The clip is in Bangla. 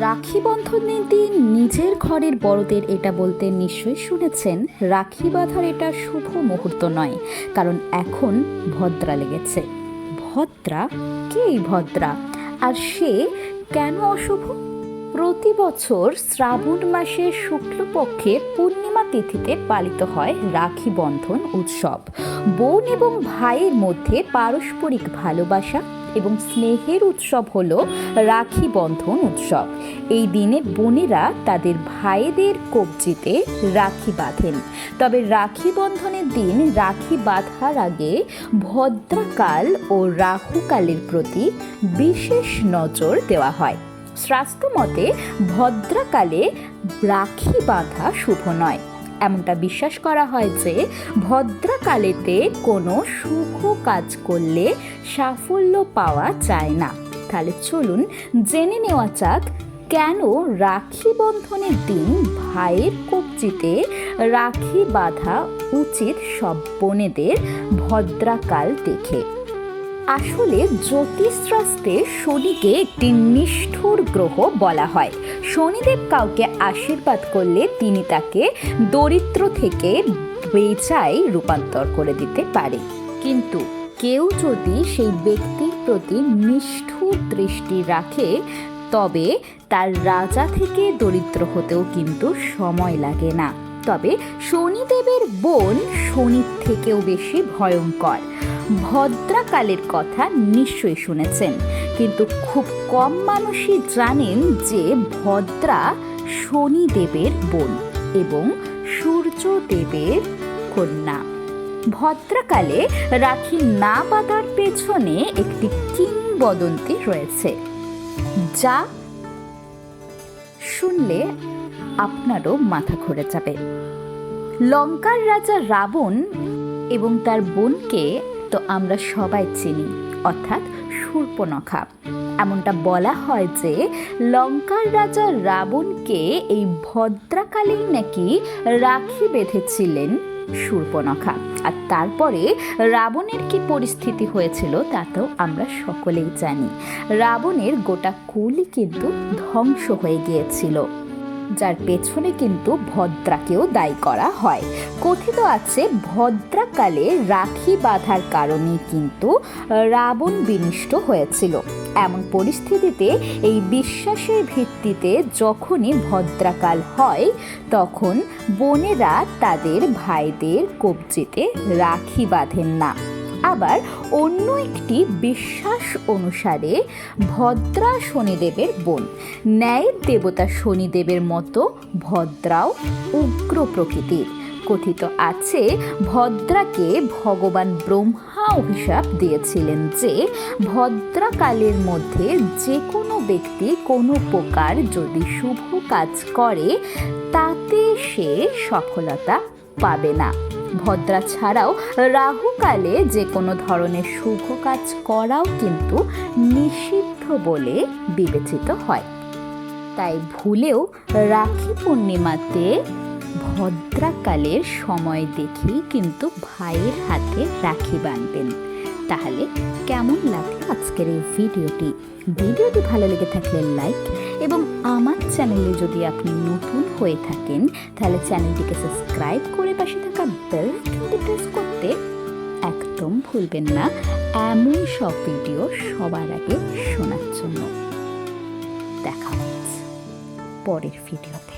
রাখি বন্ধনের দিন নিজের ঘরের বড়দের এটা বলতে নিশ্চয়ই শুনেছেন। রাখি বাঁধার এটা শুভ মুহূর্ত নয়, কারণ এখন ভদ্রা লেগেছে। ভদ্রা? কে এই ভদ্রা? আর সে কেন অশুভ? প্রতি বছর শ্রাবণ মাসের শুক্লপক্ষে পূর্ণিমা তিথিতে পালিত হয় রাখি বন্ধন উৎসব। বোন এবং ভাইয়ের মধ্যে পারস্পরিক ভালোবাসা এবং স্নেহের উৎসব হল রাখি বন্ধন উৎসব। এই দিনে বোনেরা তাদের ভাইদের কবজিতে রাখি বাঁধেন। তবে রাখি বন্ধনের দিন রাখি বাঁধার আগে ভদ্রাকাল ও রাহুকালের প্রতি বিশেষ নজর দেওয়া হয়। স্বাস্থ্যমতে ভদ্রাকালে রাখি বাঁধা শুভ নয়। এমনটা বিশ্বাস করা হয় যে ভদ্রাকালেতে কোনো শুভ কাজ করলে সাফল্য পাওয়া যায় না। তাহলে চলুন জেনে নেওয়া যাক, কেন রাখি বন্ধনের দিন ভাইয়ের কবজিতে রাখি বাঁধা উচিত সব বোনেদের ভদ্রাকাল দেখে? আসলে জ্যোতিষশাস্ত্রে শনিকে একটি নিষ্ঠুর গ্রহ বলা হয়। শনিদেব কাউকে আশীর্বাদ করলে তিনি তাকে দরিদ্র থেকে বেচায় রূপান্তর করে দিতে পারে। কিন্তু কেউ যদি সেই ব্যক্তির প্রতি নিষ্ঠুর দৃষ্টি রাখে, তবে তার রাজা থেকে দরিদ্র হতেও কিন্তু সময় লাগে না। তবে শনিদেবের বোন শনির থেকেও বেশি ভয়ঙ্কর। ভদ্রাকালের কথা নিশ্চয়ই শুনেছেন। কিন্তু খুব কম মানুষই জানেন যে ভদ্রা শনিদেবের বোন এবং সূর্যদেবের কন্যা। ভদ্রাকালে রাখি না বাঁধার পেছনে একটি কিংবদন্তি রয়েছে। যা শুনলে আপনারও মাথা ঘুরে যাবে। লঙ্কার রাজা রাবণ এবং তার বোনকে তো আমরা সবাই চিনি, অর্থাৎ শূর্পনখা এমনটা বলা হয় যে লঙ্কার রাজা রাবণকে এই ভদ্রাকালেই নাকি রাখি বেঁধেছিলেন শূর্পনখা আর তারপরে রাবণের কি পরিস্থিতি হয়েছিল তা তো আমরা সকলেই জানি। রাবণের গোটা কুলই কিন্তু ধ্বংস হয়ে গিয়েছিল। যার পেছনে কিন্তু ভদ্রাকেও দায়ী করা হয়। কথিত আছে, ভদ্রাকালে রাখি বাঁধার কারণে কিন্তু রাবণ বিনিষ্ট হয়েছিল। এমন পরিস্থিতিতে এই বিশ্বাসের ভিত্তিতে যখনই ভদ্রাকাল হয়, তখন বোনেরা তাদের ভাইদের কবজিতে রাখি বাঁধেন না। আবার অন্য একটি বিশ্বাস অনুসারে ভদ্রা শনিদেবের বোন। ন্যায়ের দেবতা শনিদেবের মতো ভদ্রাও উগ্র প্রকৃতির। কথিত আছে, ভদ্রাকে ভগবান ব্রহ্মা অভিশাপ দিয়েছিলেন যে, ভদ্রাকালের মধ্যে যে কোনো ব্যক্তি কোনো প্রকার যদি শুভ কাজ করে, তাতে সে সফলতা পাবে না। ভদ্রা ছাড়াও রাহুকালে যে কোনো ধরনের শুভ কাজ করাও কিন্তু নিষিদ্ধ বলে বিবেচিত হয়। তাই ভুলেও রাখি পূর্ণিমাতে ভদ্রাকালের সময় দেখেই কিন্তু ভাইয়ের হাতে রাখি বাঁধবেন। তাহলে কেমন লাগল আজকের এই ভিডিওটি? ভিডিওটি ভালো লেগে থাকলে লাইক এবং আমার চ্যানেলে যদি আপনি নতুন হয়ে থাকেন, তাহলে চ্যানেলটিকে সাবস্ক্রাইব করে পাশে থাকা বেল আইকনটি প্রেস করতে একদম ভুলবেন না। এমন সব ভিডিও সবার আগে শোনার জন্য। দেখা হচ্ছে পরের ভিডিওতে।